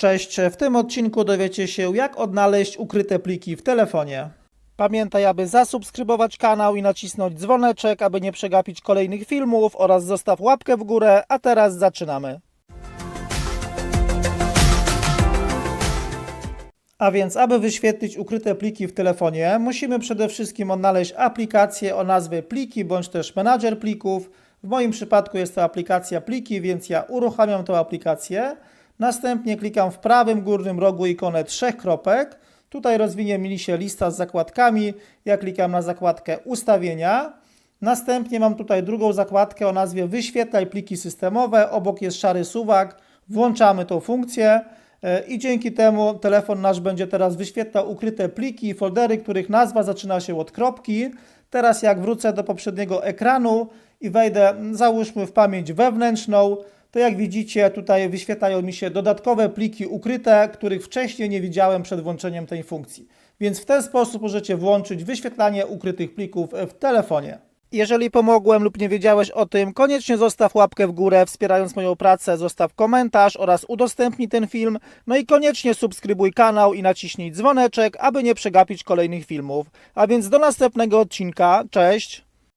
Cześć, w tym odcinku dowiecie się jak odnaleźć ukryte pliki w telefonie. Pamiętaj, aby zasubskrybować kanał i nacisnąć dzwoneczek, aby nie przegapić kolejnych filmów oraz zostaw łapkę w górę, a teraz zaczynamy. A więc, aby wyświetlić ukryte pliki w telefonie, musimy przede wszystkim odnaleźć aplikację o nazwie pliki bądź też menadżer plików. W moim przypadku jest to aplikacja pliki, więc ja uruchamiam tę aplikację. Następnie klikam w prawym górnym rogu ikonę trzech kropek. Tutaj rozwinie mi się lista z zakładkami. Ja klikam na zakładkę ustawienia. Następnie mam tutaj drugą zakładkę o nazwie wyświetlaj pliki systemowe. Obok jest szary suwak. Włączamy tą funkcję. E, I dzięki temu telefon nasz będzie teraz wyświetlał ukryte pliki i foldery, których nazwa zaczyna się od kropki. Teraz jak wrócę do poprzedniego ekranu i wejdę, załóżmy w pamięć wewnętrzną, to jak widzicie tutaj wyświetlają mi się dodatkowe pliki ukryte, których wcześniej nie widziałem przed włączeniem tej funkcji. Więc w ten sposób możecie włączyć wyświetlanie ukrytych plików w telefonie. Jeżeli pomogłem lub nie wiedziałeś o tym, koniecznie zostaw łapkę w górę, wspierając moją pracę, zostaw komentarz oraz udostępnij ten film. No i koniecznie subskrybuj kanał i naciśnij dzwoneczek, aby nie przegapić kolejnych filmów. A więc do następnego odcinka. Cześć!